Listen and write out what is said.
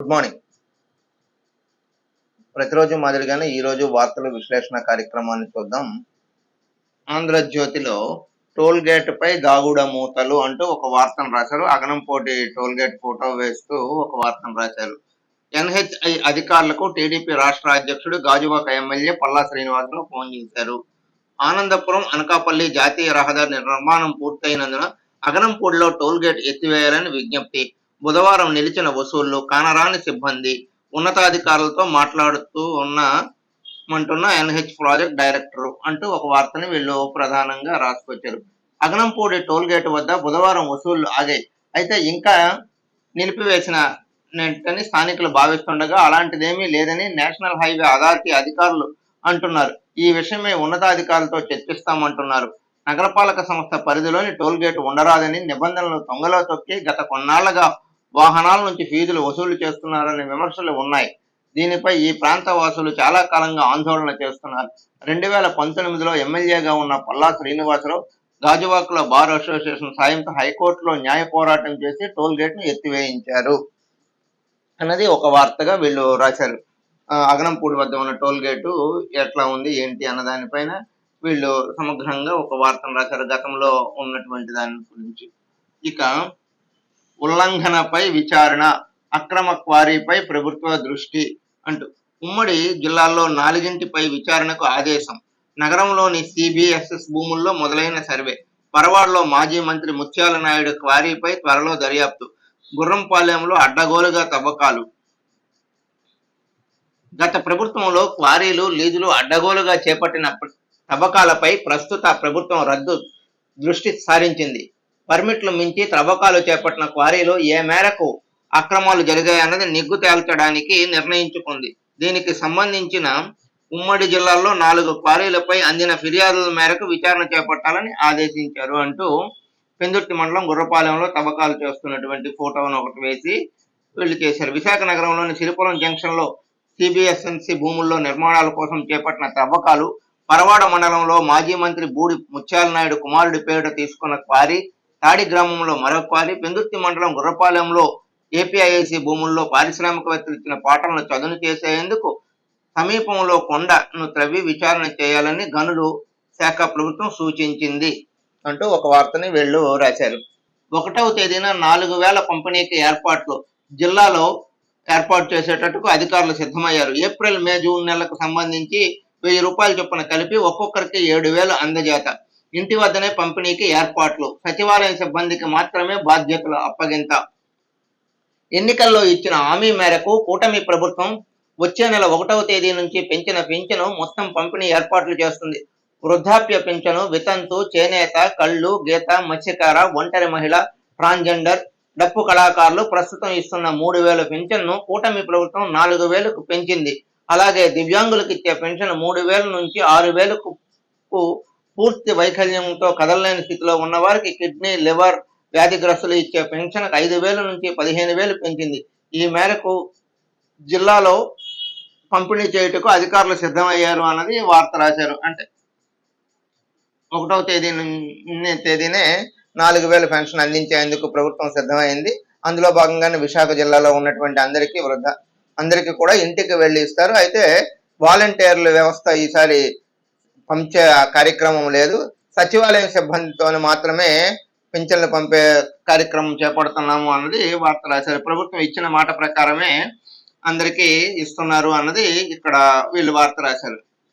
Good morning ప్రతిరోజు మాదిరిగానే ఈరోజు వార్తల విశ్లేషణ కార్యక్రమాన్ని చూద్దాం. ఆంధ్రజ్యోతిలో టోల్ గేట్ పై గాగుడ మూతలు అంటూ ఒక వార్తను రాశారు. అగనంపోటి టోల్ గేట్ ఫోటో వేస్తూ ఒక వార్తను రాశారు. ఎన్హెచ్ఐ అధికారులకు టీడీపీ రాష్ట్ర అధ్యక్షుడు గాజువాక ఎమ్మెల్యే పల్లా శ్రీనివాసరావు ఫోన్ చేశారు. ఆనందపురం అనకాపల్లి జాతీయ రహదారి నిర్మాణం పూర్తయినందున అగనంపూడిలో టోల్ గేట్ ఎత్తివేయాలని విజ్ఞప్తి. బుధవారం నిలిచిన వసూళ్ళు కానరాని సిబ్బంది ఉన్నతాధికారులతో మాట్లాడుతూ ఉన్న అంటున్న ఎన్హెచ్ ప్రాజెక్ట్ డైరెక్టర్ అంటూ ఒక వార్తని వీళ్ళు ప్రధానంగా రాసుకొచ్చారు. అగనంపూడి టోల్ గేట్ వద్ద బుధవారం వసూళ్ళు ఆగాయి. అయితే ఇంకా నిలిపివేసిన అని స్థానికులు భావిస్తుండగా అలాంటిదేమీ లేదని నేషనల్ హైవే అథారిటీ అధికారులు అంటున్నారు. ఈ విషయమై ఉన్నతాధికారులతో చర్చిస్తామంటున్నారు. నగరపాలక సంస్థ పరిధిలోని టోల్ గేట్ ఉండరాదని నిబంధనలు తొంగలో తొక్కి గత కొన్నాళ్ళుగా వాహనాల నుంచి ఫీజులు వసూలు చేస్తున్నారనే విమర్శలు ఉన్నాయి. దీనిపై ఈ ప్రాంత వాసులు చాలా కాలంగా ఆందోళన చేస్తున్నారు. రెండు వేల పంతొమ్మిదిలో ఎమ్మెల్యేగా ఉన్న పల్లా శ్రీనివాసరావు గాజువాకలో బార్ అసోసియేషన్ సాయంతో హైకోర్టులో న్యాయ పోరాటం చేసి టోల్ గేట్ను ఎత్తివేయించారు. అన్నది ఒక వార్తగా వీళ్ళు రాశారు. అగనంపూడి వద్ద ఉన్న టోల్ గేటు ఎట్లా ఉంది ఏంటి అన్న దానిపైన వీళ్ళు సమగ్రంగా ఒక వార్తను రాశారు. గతంలో ఉన్నటువంటి దాని గురించి. ఇక ఉల్లంఘనపై విచారణ అక్రమ క్వారీపై ప్రభుత్వ దృష్టి అంటూ ఉమ్మడి జిల్లాల్లో నాలుగింటిపై విచారణకు ఆదేశం. నగరంలోని సిబిఎస్ఎస్ భూముల్లో మొదలైన సర్వే పరవాడలో మాజీ మంత్రి ముత్యాల నాయుడు క్వారీపై త్వరలో దర్యాప్తు గుర్రంపాలెంలో అడ్డగోలుగా తవ్వకాలు. గత ప్రభుత్వంలో క్వారీలు లీజులు అడ్డగోలుగా చేపట్టిన తవ్వకాలపై ప్రస్తుత ప్రభుత్వం రద్దు దృష్టి సారించింది. పర్మిట్లు మించి తవ్వకాలు చేపట్టిన క్వారీలో ఏ మేరకు అక్రమాలు జరిగాయన్నది నిగ్గు తేల్చడానికి నిర్ణయించుకుంది. దీనికి సంబంధించిన ఉమ్మడి జిల్లాల్లో నాలుగు క్వారీలపై అందిన ఫిర్యాదుల మేరకు విచారణ చేపట్టాలని ఆదేశించారు అంటూ పెందుర్తి మండలం గుర్రపాలెంలో తవ్వకాలు చేస్తున్నటువంటి ఫోటోను ఒకటి వేసి వీళ్ళు చేశారు. విశాఖ నగరంలోని సిరిపురం జంక్షన్లో సిబిఎస్ఎన్సి భూముల్లో నిర్మాణాల కోసం చేపట్టిన తవ్వకాలు పరవాడ మండలంలో మాజీ మంత్రి బూడి ముత్యాల నాయుడు కుమారుడి పేరిట తీసుకున్న క్వారీ తాడి గ్రామంలో మరొక క్వారీ పెందుర్తి మండలం గుర్రపాలెంలో ఏపీఐఐసి భూముల్లో పారిశ్రామికవేత్తలు ఇచ్చిన పాటలను చదును చేసేందుకు సమీపంలో కొండను త్రవ్వి విచారణ చేయాలని గనులు శాఖ ప్రభుత్వం సూచించింది అంటూ ఒక వార్తని వీళ్ళు రాశారు. ఒకటవ తేదీన నాలుగు వేల పంపిణీకి ఏర్పాట్లు జిల్లాలో ఏర్పాటు చేసేటట్టుకు అధికారులు సిద్ధమయ్యారు. ఏప్రిల్ మే జూన్ నెలకు సంబంధించి వెయ్యి రూపాయల చొప్పున కలిపి ఒక్కొక్కరికి ఏడు వేలు అందజేత. ఇంటి వద్దనే పంపిణీకి ఏర్పాట్లు. సచివాలయం సిబ్బందికి మాత్రమే బాధ్యతలు అప్పగింత. ఎన్నికల్లో ఇచ్చిన హామీ మేరకు కూటమి ప్రభుత్వం వచ్చే నెల ఒకటవ తేదీ నుంచి పెంచిన పింఛను మొత్తం పంపిణీ ఏర్పాట్లు చేస్తుంది. వృద్ధాప్య పింఛను వితంతు చేనేత కళ్ళు గీత మత్స్యకార ఒంటరి మహిళ ట్రాన్స్జెండర్ డప్పు కళాకారులు ప్రస్తుతం ఇస్తున్న మూడు వేల పింఛన్ను కూటమి ప్రభుత్వం నాలుగు వేలకు పెంచింది. అలాగే దివ్యాంగులకు ఇచ్చే పెన్షన్ మూడు వేల నుంచి ఆరు వేలకు పూర్తి వైకల్యంతో కదలలేని స్థితిలో ఉన్న వారికి కిడ్నీ లివర్ వ్యాధిగ్రస్తులు ఇచ్చే పెన్షన్ ఐదు వేల నుంచి పదిహేను వేలు పెంచింది. ఈ మేరకు జిల్లాలో పంపిణీ చేయుటకు అధికారులు సిద్ధమయ్యారు అన్నది వార్త రాశారు. అంటే ఒకటవ తేదీ తేదీనే నాలుగు వేల పెన్షన్ అందించేందుకు ప్రభుత్వం సిద్ధమైంది. అందులో భాగంగానే విశాఖ జిల్లాలో ఉన్నటువంటి అందరికీ వృద్ధ అందరికీ కూడా ఇంటికి వెళ్ళి ఇస్తారు. అయితే వాలంటీర్ల వ్యవస్థ ఈసారి పంచే కార్యక్రమం లేదు. సచివాలయం సిబ్బందితోనే మాత్రమే పింఛన్లు పంపే కార్యక్రమం చేపడుతున్నాము అన్నది వార్త రాశారు. ప్రభుత్వం ఇచ్చిన మాట ప్రకారమే అందరికీ ఇస్తున్నారు అన్నది ఇక్కడ వీళ్ళు వార్త రాశారు.